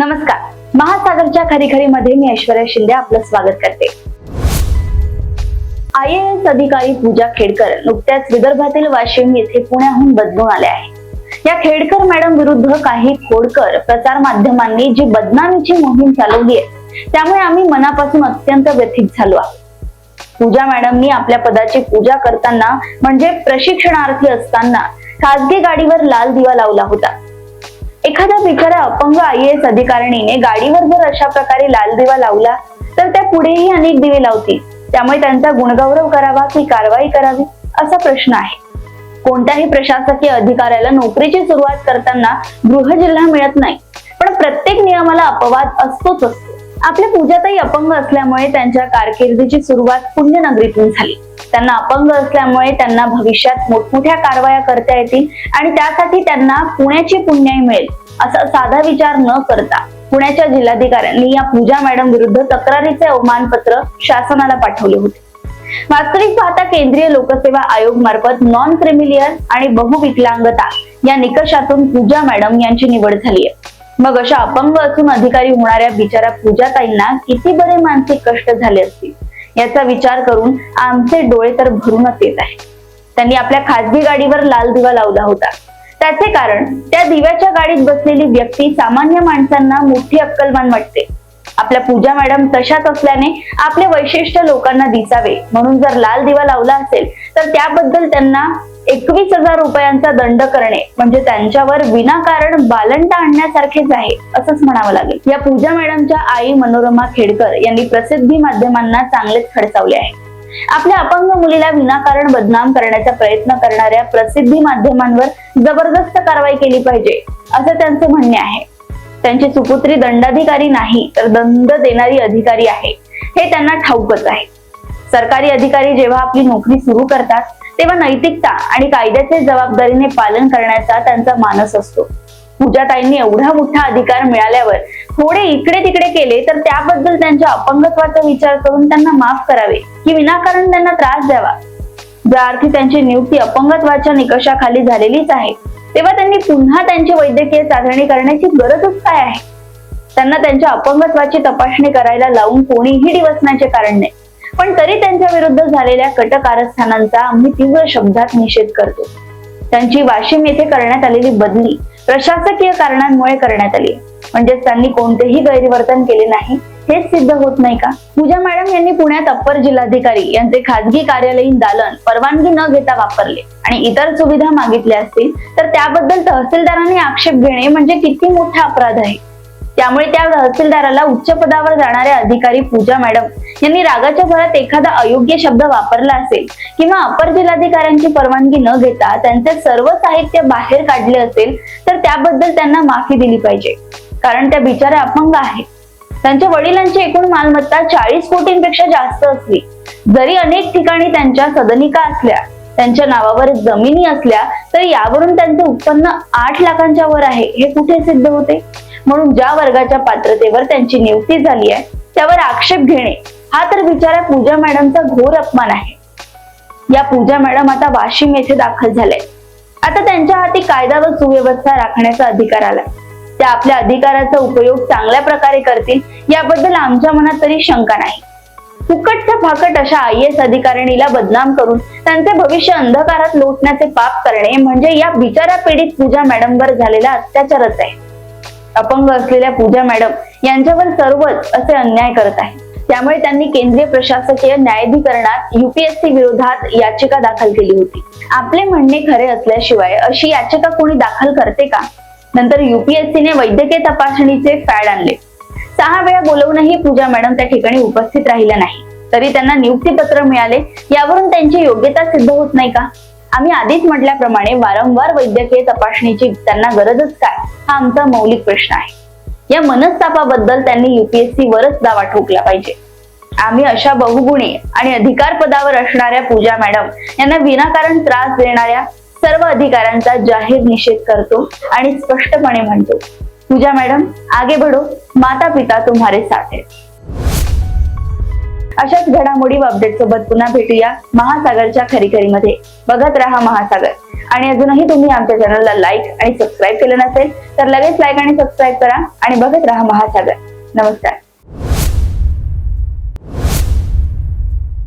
नमस्कार. महासागरच्या खरीखरी मध्ये मी ऐश्वर्या शिंदे आपलं स्वागत करते. आय एस अधिकारी पूजा खेडकर नुकत्याच विदर्भातील वाशिम येथे पुण्याहून बदलून आले आहे. या खेडकर मॅडम विरुद्ध काही खोडकर प्रसार माध्यमांनी जी बदनामीची मोहीम चालवली आहे त्यामुळे आम्ही मनापासून अत्यंत व्यथित झालो आहोत. पूजा मॅडमनी आपल्या पदाची पूजा करताना म्हणजे प्रशिक्षणार्थी असताना खासगी गाडीवर लाल दिवा लावला होता. एखाद्या बिचाऱ्या अपंग आय एस अधिकारिणीने गाडीवर जर अशा प्रकारे लाल दिवा लावला तर त्या पुढेही अनेक दिवे लावतील. त्यामुळे त्यांचा गुणगौरव करावा की कारवाई करावी असा प्रश्न आहे. कोणत्याही प्रशासकीय अधिकाऱ्याला नोकरीची सुरुवात करताना गृह जिल्हा मिळत नाही पण प्रत्येक नियमाला अपवाद असतोच असतो. आपल्या पूजाताई अपंग असल्यामुळे त्यांच्या कारकिर्दीची सुरुवात पुण्यनगरीतून झाली. त्यांना अपंग असल्यामुळे त्यांना भविष्यात मोठमोठ्या कारवाया करता येतील आणि त्यासाठी त्यांना पुण्याची पुण्याई मिळेल असा साधा विचार न करता पुण्याच्या जिल्हाधिकाऱ्यांनी या पूजा मॅडम विरुद्ध तक्रारीचे अवमानपत्र शासनाला पाठवले होते. वास्तविक पाहता केंद्रीय लोकसेवा आयोग मार्फत नॉन क्रिमिलियर आणि बहुविकलांगता या निकषातून पूजा मॅडम यांची निवड झाली आहे. मग अशा अपंग असून अधिकारी होणाऱ्या बिचारा पूजाताईंना किती बरे मानसिक कष्ट झाले असतील? याचा विचार करून आमचे डोळे तर भरूनच येत आहे त्यांनी आपल्या खासगी गाडीवर लाल दिवा लावला होता. त्याचे कारण त्या दिव्याच्या गाडीत बसलेली व्यक्ती सामान्य माणसांना मोठी अक्कलमान वाटते. आपल्या पूजा मॅडम तशाच असल्याने आपले वैशिष्ट्य लोकांना दिसावे. म्हणून जर लाल दिवा लावला असेल तर त्याबद्दल त्यांना एकवीस हजार रुपयांचा दंड करणे म्हणजे त्यांच्यावर विनाकारण बालंटा आणण्यासारखेच आहे असंच म्हणावं लागेल. या पूजा मॅडमच्या आई मनोरमा खेडकर यांनी प्रसिद्धी माध्यमांना चांगलेच खडसावले आहे. आपल्या अपंग मुलीला विनाकारण बदनाम करण्याचा प्रयत्न करणाऱ्या प्रसिद्धी माध्यमांवर जबरदस्त कारवाई केली पाहिजे असं त्यांचे म्हणणे आहे. त्यांची सुपुत्री दंडाधिकारी नाही तर दंड देणारी अधिकारी आहे. हे त्यांना ठाऊकच आहे. सरकारी अधिकारी जेव्हा आपली नोकरी सुरू करतात तेव्हा नैतिकता आणि कायद्याचे जबाबदारीने पालन करण्याचा त्यांचा मानस असतो. पूजाताईंनी एवढा मोठा अधिकार मिळाल्यावर थोडे इकडे तिकडे केले तर त्याबद्दल त्यांच्या अपंगत्वाचा विचार करून त्यांना माफ करावे की विनाकारण त्यांना त्रास द्यावा. ज्या अर्थी त्यांची नियुक्ती अपंगत्वाच्या निकषाखाली झालेलीच आहे तेव्हा त्यांनी पुन्हा त्यांची वैद्यकीय चाचणी करण्याची गरजच काय आहे? त्यांना त्यांच्या अपंगत्वाची तपासणी करायला लावून कोणीही दिवसण्याचे कारण नाही. पण तरी त्यांच्या विरुद्ध झालेल्या कट कारस्थानांचा आम्ही तीव्र शब्दात निषेध करतो. त्यांची वाशिम येथे करण्यात आलेली बदली प्रशासकीय कारणांमुळे करण्यात आली. म्हणजेच त्यांनी कोणतेही गैरवर्तन केले नाही. हेच सिद्ध होत नाही का? पूजा मॅडम यांनी पुण्यात अप्पर जिल्हाधिकारी यांचे खासगी कार्यालयीन दालन परवानगी न घेता वापरले आणि इतर सुविधा मागितल्या असतील तर त्याबद्दल तहसीलदारांनी आक्षेप घेणे म्हणजे किती मोठा अपराध आहे. त्यामुळे त्या तहसीलदाराला उच्च पदावर जाणारे अधिकारी पूजा मॅडम यांनी रागाच्या भरात एखादा अयोग्य शब्द वापरला असेल किंवा अपर जिल्हाधिकाऱ्यांची परवानगी न घेता त्यांचे सर्व साहित्य बाहेर काढले असेल तर त्याबद्दल त्यांना माफी दिली पाहिजे. कारण त्या बिचाऱ्या अपंग आहेत. त्यांच्या वडिलांची एकूण मालमत्ता चाळीस कोटींपेक्षा जास्त असली. जरी अनेक ठिकाणी त्यांच्या सदनिका असल्या त्यांच्या नावावर जमिनी असल्या तर यावरून त्यांचे उत्पन्न आठ लाखांच्या वर आहे हे कुठे सिद्ध होते? म्हणून ज्या वर्गाच्या पात्रतेवर त्यांची नियुक्ती झाली आहे त्यावर आक्षेप घेणे हा तर बिचारा पूजा मॅडमचा घोर अपमान आहे. या पूजा मॅडम आता वाशिम येथे दाखल झाल्या आता त्यांच्या हाती कायदा व सुव्यवस्था राखण्याचा अधिकार आला त्या आपल्या अधिकाराचा उपयोग चांगल्या प्रकारे करतील याबद्दल आमच्या मनात तरी शंका नाही. फुकटच्या फाकट अशा आय एस अधिकारिणीला बदनाम करून त्यांचे भविष्य अंधकारात लोटण्याचे पाप करणे म्हणजे या बिचारा पीडित पूजा मॅडमवर झालेला अत्याचारच आहे. अपंग असलेल्या पूजा मॅडम यांच्यावर सर्वच असे अन्याय करत आहे त्यामुळे त्यांनी केंद्रीय प्रशासकीय न्यायाधिकरणात युपीएससी विरोधात याचिका दाखल केली होती. आपले म्हणणे खरे असल्याशिवाय अशी याचिका कोणी दाखल करते का? नंतर युपीएससीने वैद्यकीय तपासणीचे फॅड आणले. सहा वेळा बोलवूनही पूजा मॅडम त्या ठिकाणी उपस्थित राहिल्या नाही. तरी त्यांना नियुक्तीपत्र मिळाले. यावरून त्यांची योग्यता सिद्ध होत नाही का? आम्ही आधीच म्हटल्याप्रमाणे वारंवार वैद्यकीय तपासणीची त्यांना गरजच काय? हा आमचा मौलिक प्रश्न आहे. या मनस्तापाबद्दल त्यांनी युपीएससी वरच दावा ठोकला पाहिजे. आम्ही अशा बहुगुणी आणि अधिकार पदावर असणाऱ्या पूजा मॅडम यांना विनाकारण त्रास देणाऱ्या सर्व अधिकारांचा जाहीर निषेध करतो आणि स्पष्टपणे म्हणतो पूजा मॅडम आगे बढ़ो माता पिता तुम्हारे साथ. है अशाच घडामोडी व अपडेट सोबत पुन्हा भेटूया महासागरच्या खरीखरीमध्ये. बघत राहा महासागर. आणि अजूनही तुम्ही आमच्या चॅनलला लाईक आणि सबस्क्राईब केलं नसेल तर लगेच लाईक आणि सबस्क्राईब करा आणि बघत राहा महासागर. नमस्कार.